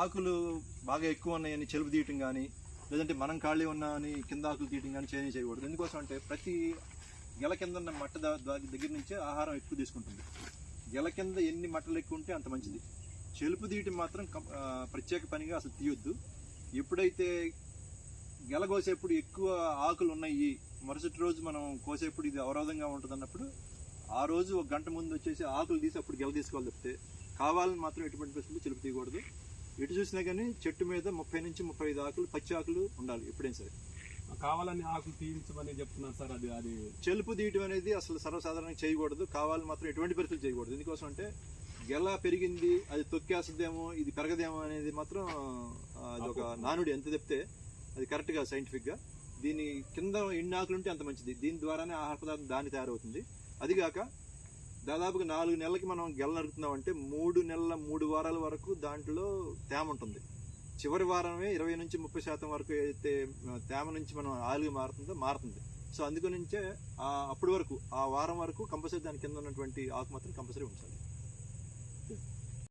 ఆకులు బాగా ఎక్కువ ఉన్నాయని చెలుపు తీయటం కానీ లేదంటే మనం ఖాళీ ఉన్నా అని కింద ఆకులు తీయటం కానీ చేయని చేయకూడదు. ఎందుకోసం అంటే ప్రతి గెల కింద ఉన్న మట్ట దగ్గర నుంచే ఆహారం ఎక్కువ తీసుకుంటుంది. గెల కింద ఎన్ని మట్టలు ఎక్కువ ఉంటే అంత మంచిది. చెలుపు తీయటం మాత్రం కం- ప్రత్యేక పనిగా అసలు తీయొద్దు. ఎప్పుడైతే గెల కోసేప్పుడు ఎక్కువ ఆకులు ఉన్నాయి మరుసటి రోజు మనం కోసేప్పుడు ఇది అవరోధంగా ఉంటుంది అన్నప్పుడు ఆ రోజు ఒక గంట ముందు వచ్చేసి ఆకులు తీసి అప్పుడు గెల తీసుకోవాలి తప్పితే కావాలని మాత్రం ఎటువంటి పరిస్థితులు చెలుపు తీయకూడదు. ఎటు చూసినా కానీ చెట్టు మీద ముప్పై నుంచి ముప్పై ఐదు ఆకులు పచ్చి ఆకులు ఉండాలి ఎప్పుడైనా సరే. కావాలని ఆకులు తీయించమని చెప్తున్నారు సార్ అది అది చెలుపు తీయటం అనేది అసలు సర్వసాధారణంగా చేయకూడదు. కావాలని మాత్రం ఎటువంటి పరిస్థితులు చేయకూడదు. ఎందుకోసం అంటే గెల పెరిగింది అది తొక్కేస్తుందేమో ఇది పెరగదేమో అనేది మాత్రం అది ఒక నానుడి ఎంత చెప్తే అది కరెక్ట్గా సైంటిఫిక్గా. దీని కింద ఎన్ని ఆకులు ఉంటే అంత మంచిది. దీని ద్వారానే ఆహార పదార్థం దాన్ని తయారవుతుంది. అదిగాక దాదాపుగా నాలుగు నెలలకి మనం గెల నరుకుతున్నాం అంటే మూడు నెలల మూడు వారాల వరకు దాంట్లో తేమ ఉంటుంది. చివరి వారమే ఇరవై నుంచి ముప్పై శాతం వరకు అయితే తేమ నుంచి మనం ఆలుగా మారుతుందో మారుతుంది. సో అందుకనుంచే నుంచే అప్పటి వరకు ఆ వారం వరకు కంపల్సరీ దాని కింద ఉన్నటువంటి ఆకు మాత్రం కంపల్సరీ ఉంచాలి.